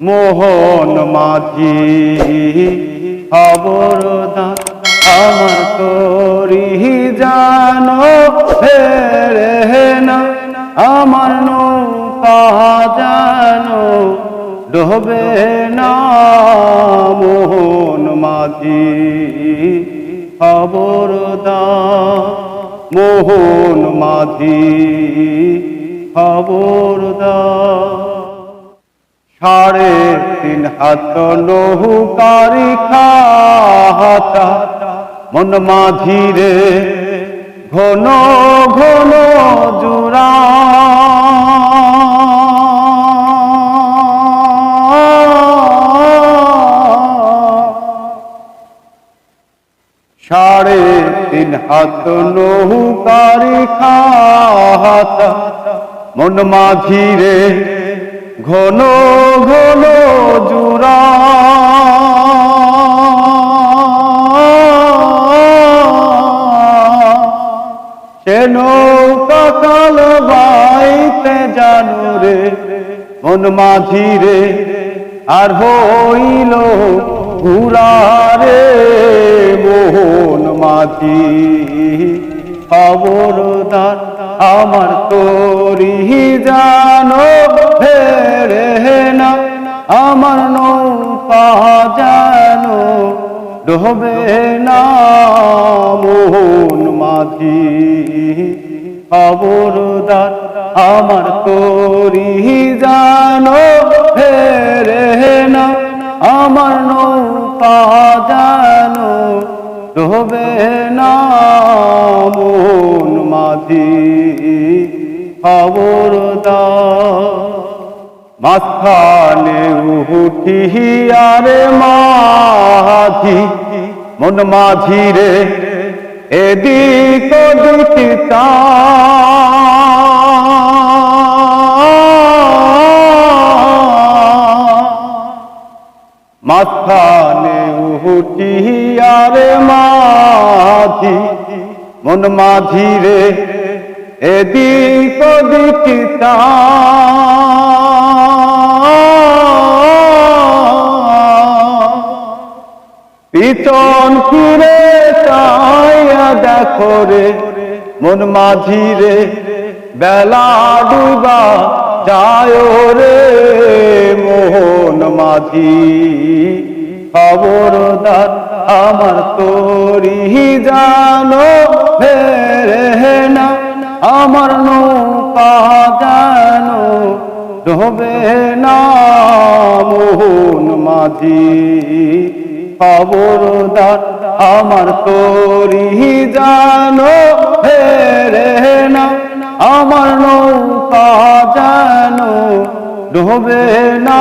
মোহন মাঝি খবরদার আমার তরি জানো ফেরে না আমার নৌকা জানো, ডোবে না মোহন মাঝি খবরদার মোহন মাঝি খবরদার সাড়ে তিন হাত নৌকারি খাতা মন মাঝিরে ঘন ঘন জোড়া। সাড়ে তিন হাত নৌকারি খাতা মন মাঝিরে ঘন ঘন জুরা নৌকা কাল বাইতে জানু রে, মন মাঝিরে আর হইল ঘুরারে মোহন মাঝি। খবর খবরদার আমার তোরি জানো ডোবে না মোহন মাঝি। খবরদার আমার তোরি জানো, ফেরে না। আমার নৌকা জানো, ডোবে না মোহন মাঝি। খবরদার মাঝখানে উঠি আরে মাঝি মন মাঝি রে এদিক মাঝখানে উঠি আরে মাঝি মন মাঝি রে এদিক ওদিক পিছন ফিরে চাইয়া দেখো রে, মন মাঝি রে, বেলা ডুবা যায় রে, মোহন মাঝি। খবরদার আমার তোরি জানো ফেরে না, আমার নৌকা জানো, ডোবে না, মোহন মাঝি। খবরদার আমার তোরি জানো ফেরে না, আমার নৌকা জানো, ডোবে না,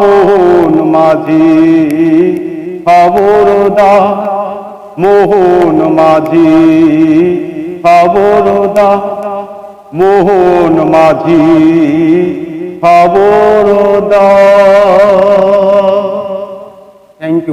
মোহন মাঝি। খবরদার মোহন মাঝি। খবরদার মোহন মাঝি। খবরদার